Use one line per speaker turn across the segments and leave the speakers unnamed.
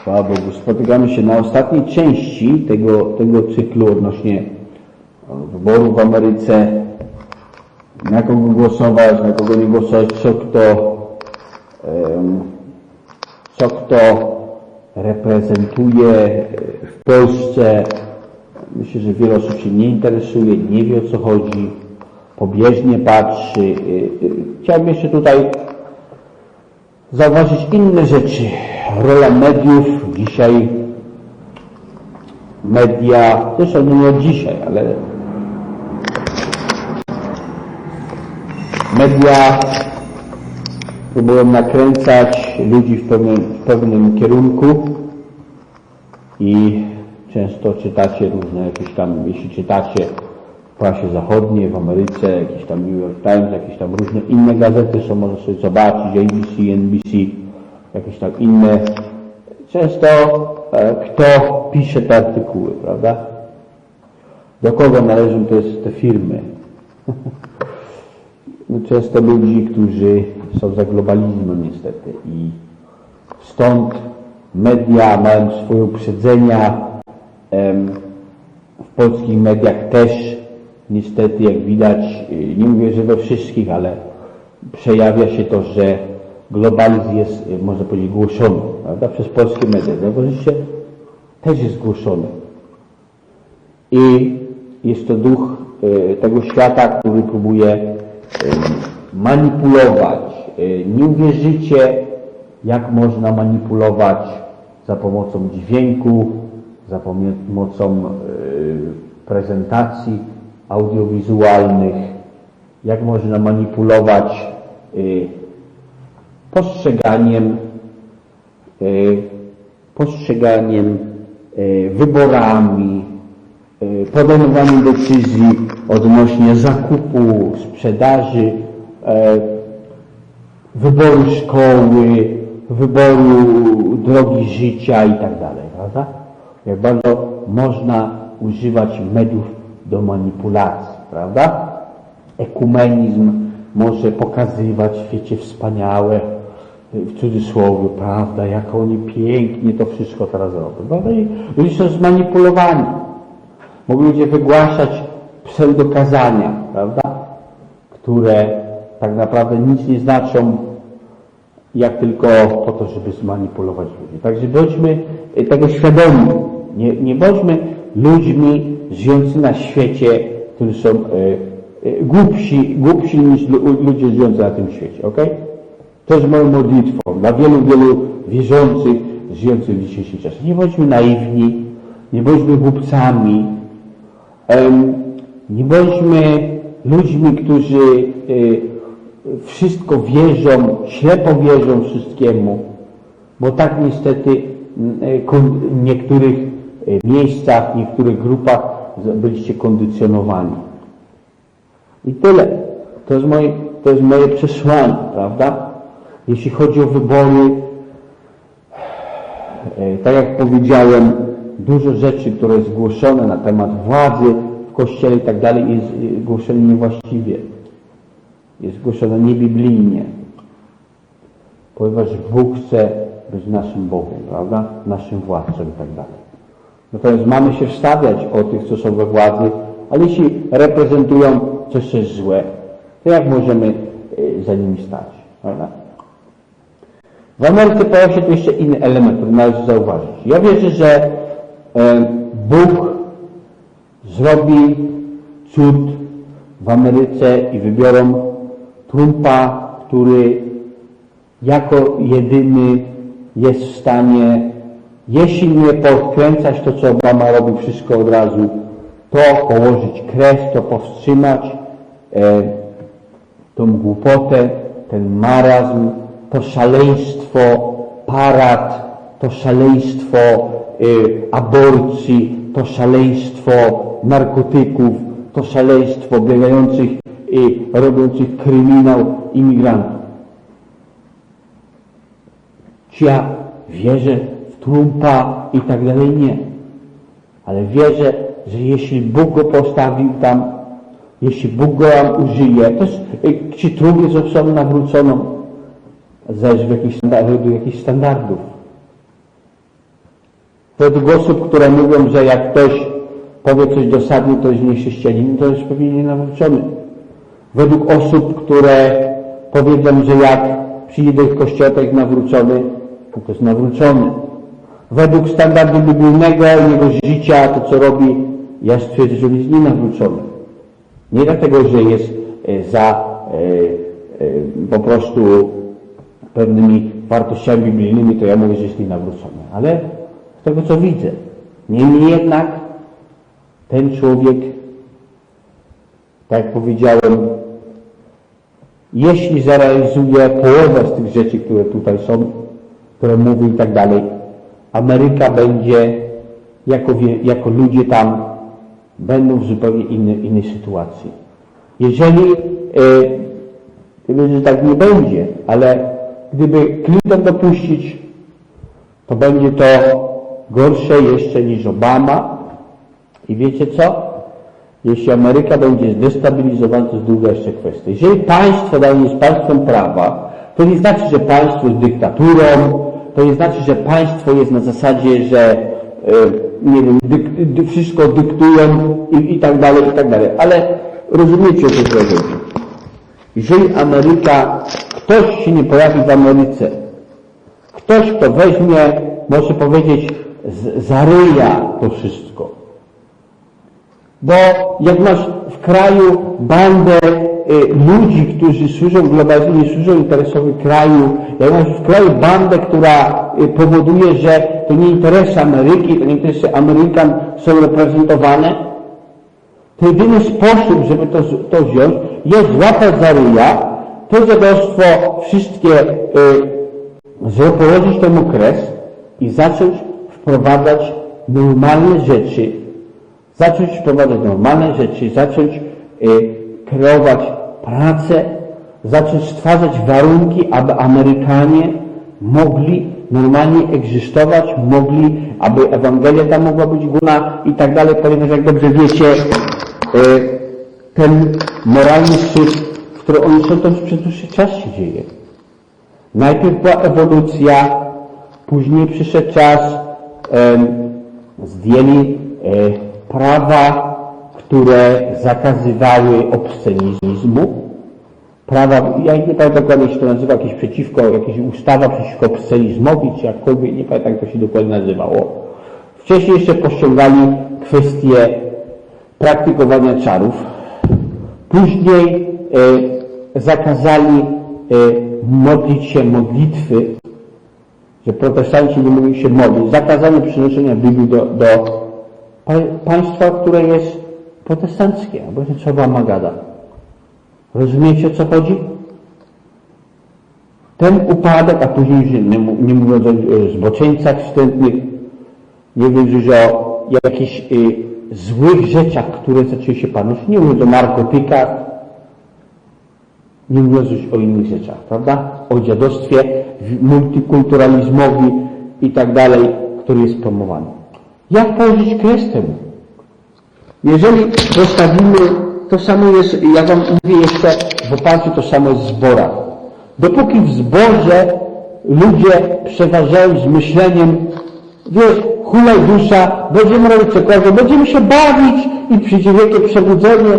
Chwała Bogu. Spotykamy się na ostatniej części tego, tego cyklu odnośnie wyborów w Ameryce. Na kogo głosować, na kogo nie głosować, co kto, co kto reprezentuje w Polsce. Myślę, że wiele osób się nie interesuje, nie wie o co chodzi, pobieżnie patrzy. Y, Chciałbym jeszcze tutaj zauważyć inne rzeczy. Rola mediów. Dzisiaj, media, zresztą nie dzisiaj, ale media próbują nakręcać ludzi w pewnym, w pewnym kierunku i często czytacie różne jakieś tam, jeśli czytacie w prasie zachodniej, w Ameryce, jakieś tam New York Times, jakieś tam różne inne gazety są, można sobie zobaczyć, ABC, NBC, jakieś tam inne. Często e, kto pisze te artykuły, prawda? Do kogo należą te, te firmy? No, często ludzi, którzy są za globalizmem niestety i stąd media mają swoje uprzedzenia. W polskich mediach też niestety, jak widać, y, nie mówię, że we wszystkich, ale przejawia się to, że globalizm jest, y, można powiedzieć, głoszony, prawda, przez polskie media. Zauważycie? Też jest głoszony. I jest to duch y, tego świata, który próbuje y, manipulować. Nie uwierzycie, jak można manipulować za pomocą dźwięku, za pomocą prezentacji audiowizualnych, jak można manipulować postrzeganiem, y, postrzeganiem, y, wyborami, y, podejmowaniem decyzji odnośnie zakupu, sprzedaży, e, wyboru szkoły, wyboru drogi życia i tak prawda? Jak bardzo można używać mediów do manipulacji, prawda? Ekumenizm może pokazywać w świecie wspaniałe, w cudzysłowie, prawda, jak oni pięknie to wszystko teraz robią, prawda? I ludzie są zmanipulowani. Mogą ludzie wygłaszać pseudokazania, prawda? Które tak naprawdę nic nie znaczą, jak tylko po to, żeby zmanipulować ludzi. Także bądźmy y, tego świadomi. Nie, nie bądźmy ludźmi żyjącymi na świecie, którzy są y, y, głupsi, głupsi niż lu- ludzie żyjący na tym świecie. ok? To jest moją modlitwą dla wielu, wielu wierzących, żyjących w dzisiejszym czasie. Nie bądźmy naiwni, nie bądźmy głupcami, nie bądźmy ludźmi, którzy y, wszystko wierzą, ślepo wierzą wszystkiemu, bo tak niestety y, w niektórych y, miejscach, w niektórych grupach byliście kondycjonowani. I tyle. To jest moje, to jest moje przesłanie, prawda? Jeśli chodzi o wybory, e, tak jak powiedziałem, dużo rzeczy, które jest głoszone na temat władzy w Kościele i tak dalej, jest e, głoszone niewłaściwie. Jest głoszone niebiblijnie. Ponieważ Bóg chce być naszym Bogiem, prawda? Naszym władcą i tak dalej. Natomiast mamy się wstawiać o tych, co są we władzy, ale jeśli reprezentują coś, co jest złe, to jak możemy e, za nimi stać, prawda? W Ameryce pojawia się tu jeszcze inny element, który należy zauważyć. Ja wierzę, że e, Bóg zrobi cud w Ameryce i wybiorą Trumpa, który jako jedyny jest w stanie, jeśli nie podkręcać to, co Obama robi wszystko od razu, to położyć kres, to powstrzymać e, tą głupotę, ten marazm, to szaleństwo parad, to szaleństwo y, aborcji, to szaleństwo narkotyków, to szaleństwo biegających i robiących kryminał imigrantów. Czy ja wierzę w Trumpa i tak dalej? Nie. Ale wierzę, że jeśli Bóg go postawił tam, jeśli Bóg go tam użyje, jest, y, czy Trump jest osobą nawróconą, zależy w jakichś do jakichś standardów. Według osób, które mówią, że jak ktoś powie coś dosadnie, to jest niechrześcijanin, to jest pewnie nienawrócony. Według osób, które powiedzą, że jak przyjdzie ich jest nawrócony, to jest nawrócony. Według standardu biblijnego jego życia, to co robi, ja stwierdzę, że on jest nienawrócony. Nie dlatego, że jest e, za e, e, po prostu pewnymi wartościami biblijnymi, to ja mówię, że jest nienawrócony. Ale z tego, co widzę. Niemniej jednak ten człowiek, tak jak powiedziałem, jeśli zrealizuje połowę z tych rzeczy, które tutaj są, które mówi i tak dalej, Ameryka będzie, jako, jako ludzie tam, będą w zupełnie innej, sytuacji. Jeżeli, że tak nie będzie, ale gdyby Clinton dopuścić, to będzie to gorsze jeszcze niż Obama. I wiecie co? Jeśli Ameryka będzie zdestabilizowana, to jest druga jeszcze kwestia. Jeżeli państwo dalej jest państwem prawa, to nie znaczy, że państwo jest dyktaturą, to nie znaczy, że państwo jest na zasadzie, że e, nie wiem, dyk, dy, wszystko dyktują i, i tak dalej, i tak dalej. Ale rozumiecie o co chodzi. Jeżeli Ameryka, ktoś się nie pojawi w Ameryce, ktoś, kto weźmie, może powiedzieć, zaryja to wszystko, bo jak masz w kraju bandę y, ludzi, którzy służą globalizacji, nie służą interesowi kraju, jak masz w kraju bandę, która y, powoduje, że to nie interesy Ameryki, to nie interesy Amerykan są reprezentowane, jedyny sposób, żeby to, to wziąć, jest złapać za ryja, to dziadostwo wszystkie y, położyć temu kres i zacząć wprowadzać normalne rzeczy, zacząć wprowadzać normalne rzeczy, zacząć y, kreować pracę, zacząć stwarzać warunki, aby Amerykanie mogli normalnie egzystować, mogli, aby Ewangelia tam mogła być główna i tak dalej, ponieważ jak dobrze wiecie, ten moralny w którym oni są, to przez dłuższy czas się dzieje. Najpierw była ewolucja, później przyszedł czas, zdjęli e, prawa, które zakazywały obscenizmu. Prawa, ja nie pamiętam dokładnie, jak się to nazywa, jakieś przeciwko, jakaś ustawa przeciwko obscenizmowi, czy jakkolwiek, nie pamiętam, jak to się dokładnie nazywało. Wcześniej jeszcze pościągali kwestię praktykowania czarów. Później e, zakazali e, modlić się modlitwy, że protestanci nie mogli się modlić. Zakazano przynoszenia Biblii do, do pa, państwa, które jest protestanckie, albo jest trzeba Magada. Rozumiecie o co chodzi? Ten upadek, a później już nie, nie mówiąc o zboczeńcach wstępnych, nie mówiąc już o jakichś y, złych rzeczach, które zaczęły się panuć, nie mówiąc o narkotykach, nie mówiąc już o innych rzeczach, prawda? O dziadostwie, multikulturalizmowi i tak dalej, który jest promowany. Jak położyć kres temu? Jeżeli postawimy, to samo jest, ja Wam mówię jeszcze w oparciu to samo jest w zborach. Dopóki w zborze ludzie przeważają z myśleniem, wiesz, hulaj dusza, będziemy robić cokolwiek, będziemy się bawić i przyjdzie wielkie przebudzenie,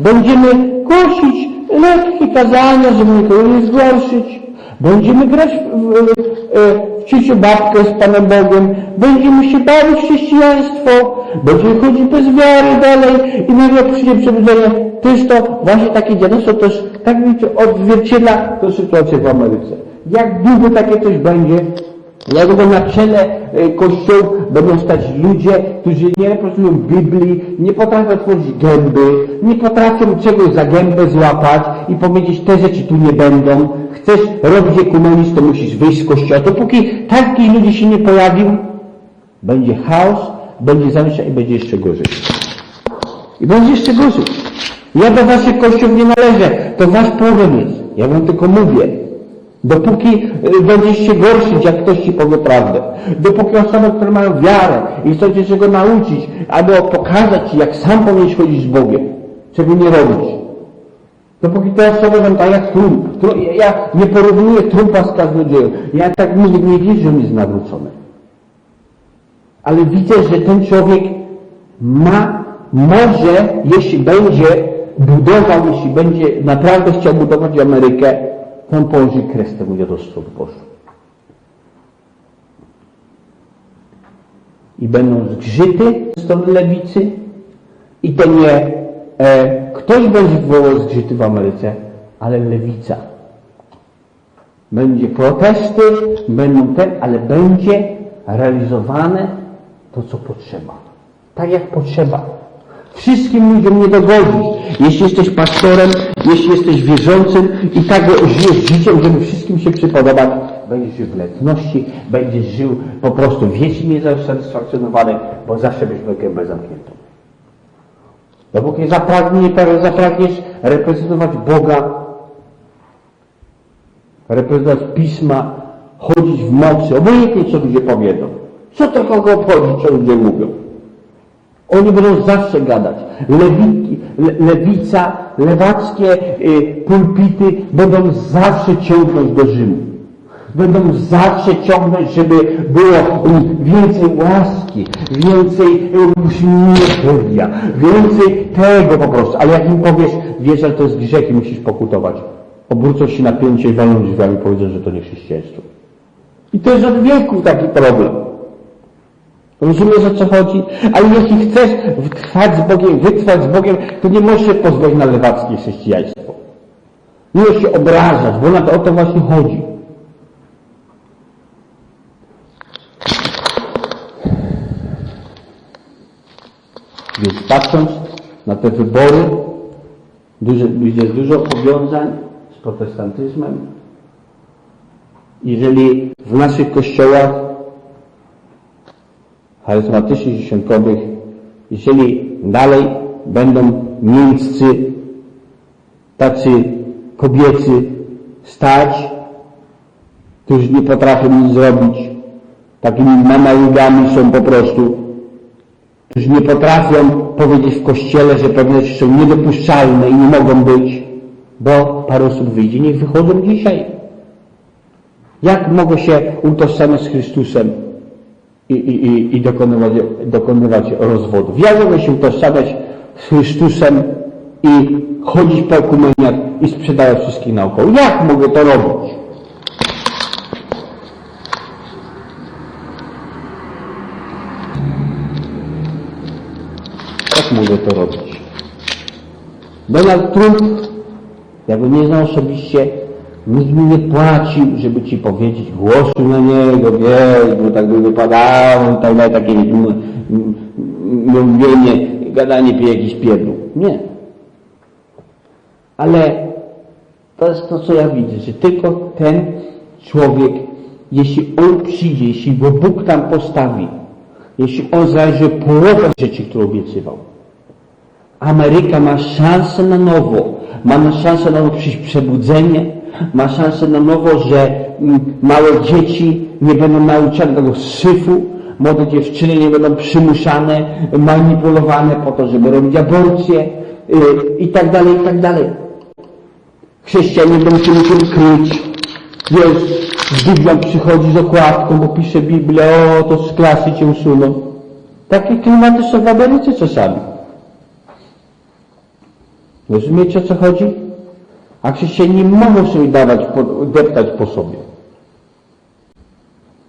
będziemy głosić lekkie kazania, żeby nikogo nie zgorszyć, będziemy grać w, w, w, babkę z Panem Bogiem, będziemy się bawić chrześcijaństwo, będziemy chodzić bez wiary dalej i nagle przyjdzie przebudzenie. To jest to właśnie takie dziadostwo, jest, tak wiecie, odzwierciedla tę sytuację w Ameryce. Jak długo takie coś będzie, Dlatego na czele kościołów będą stać ludzie, którzy nie reprezentują Biblii, nie potrafią otworzyć gęby, nie potrafią czegoś za gębę złapać i powiedzieć, te rzeczy tu nie będą. Chcesz robić ekumenizm, to musisz wyjść z kościoła. Dopóki takich ludzi się nie pojawił, będzie chaos, będzie zamieszanie i będzie jeszcze gorzej. I będzie jeszcze gorzej. Ja do waszych kościołów nie należę, to wasz problem jest. Ja wam tylko mówię. Dopóki y, będziesz się gorszyć, jak ktoś ci powie prawdę. Dopóki osoby, które mają wiarę i chcą cię czego nauczyć, albo pokazać ci, jak sam powinieneś chodzić z Bogiem, czego nie robić. Dopóki te osoby będą tak jak Trump. Tru- ja- Ja nie porównuję Trumpa z kaznodzieją. Ja tak mówię, nie wierzę, że on jest nawrócony. ale widzę, że ten człowiek ma, może, jeśli będzie budował, jeśli będzie naprawdę chciał budować Amerykę, on położy kres temu dziadostwu Bożu. I będą zgrzyty z strony lewicy i to nie e, ktoś będzie wywołał zgrzyty w Ameryce, ale lewica. Będzie protesty, będą ten, ale będzie realizowane to, co potrzeba. Tak jak potrzeba. Wszystkim ludziom nie dogodzisz. Jeśli jesteś pastorem, jeśli jesteś wierzącym i tak żyjesz życiem, żeby wszystkim się przypodobać, będziesz żył w letności, będziesz żył po prostu wiecznie niezasatysfakcjonowany, bo zawsze będziesz miał gębę zamkniętą. Dopóki zapragnie, zapragniesz reprezentować Boga, reprezentować Pisma, chodzić w mocy, obojętnie co ludzie powiedzą. Co to kogo obchodzi, co ludzie mówią? Oni będą zawsze gadać. Lewiki, le, lewica, lewackie y, pulpity będą zawsze ciągnąć do Rzymu. Będą zawsze ciągnąć, żeby było więcej łaski, więcej y, miłosierdzia, więcej tego po prostu. Ale jak im powiesz, wiesz, że to jest grzech i musisz pokutować, obrócą się na pięcie i walą drzwiami powiedzą, że to nie chrześcijaństwo. I to jest od wieku taki problem. Rozumiesz o co chodzi? Ale jeśli chcesz trwać z Bogiem, wytrwać z Bogiem, to nie możesz się pozwolić na lewackie chrześcijaństwo. Nie możesz się obrażać, bo na to, o to właśnie chodzi. Więc patrząc na te wybory, duże, jest dużo powiązań z protestantyzmem. Jeżeli w naszych kościołach charyzmatycznych dziesiątkowych, jeżeli dalej będą miejscy tacy kobiecy stać, którzy nie potrafią nic zrobić, takimi mamaługami są po prostu, którzy nie potrafią powiedzieć w kościele, że pewne rzeczy są niedopuszczalne i nie mogą być, bo parę osób wyjdzie, niech wychodzą dzisiaj. Jak mogę się utożsamiać z Chrystusem i, i, i, dokonywać, dokonywać rozwodów? Jak mogę się utożsamiać z Chrystusem i chodzić po ekumeniach i sprzedawać wszystkich naokoło? Jak mogę to robić? Jak mogę to robić? Donald Trump, ja go nie znam osobiście, nikt mi nie płacił, żeby ci powiedzieć, głosuj na niego, bo tak by wypadało, tak dalej, takie mówienie, gadanie pie jakiś pierdół. Nie. Ale to jest to, co ja widzę, że tylko ten człowiek, jeśli on przyjdzie, jeśli go Bóg tam postawi, jeśli on zrealizuje połowę rzeczy, które obiecywał, Ameryka ma szansę na nowo, ma szansę na nowo przyjść przebudzenie, ma szansę na nowo, że mm, małe dzieci nie będą nauczane tego syfu, młode dziewczyny nie będą przymuszane, manipulowane po to, żeby robić aborcję yy, i tak dalej, i tak dalej. Chrześcijanie będą się musieli kryć. Wiesz, z Biblią przychodzi z okładką, bo pisze Biblię, o, to z klasy cię usuną. Takie klimaty są w Ameryce czasami. Rozumiecie o co chodzi? A chrześcijanie nie mogą sobie dawać, deptać po sobie.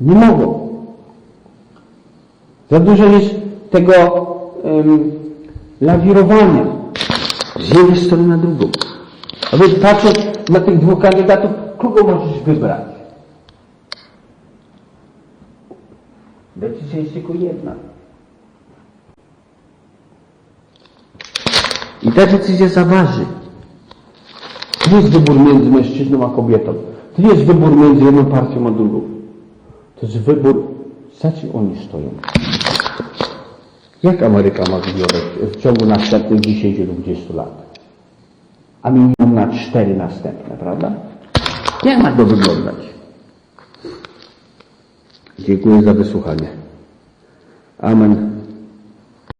Nie mogą. Za dużo jest tego um, lawirowania z jednej strony na drugą. A więc patrząc na tych dwóch kandydatów, kogo możesz wybrać? Decyzja jest tylko jedna. I ta decyzja zaważy. To nie jest wybór między mężczyzną a kobietą. To nie jest wybór między jedną partią a drugą. To jest wybór, za czym oni stoją. Jak Ameryka ma wyglądać w ciągu następnych 10-20 lat? A minimum na 4 następne, prawda? Jak ma to wyglądać? Dziękuję za wysłuchanie. Amen.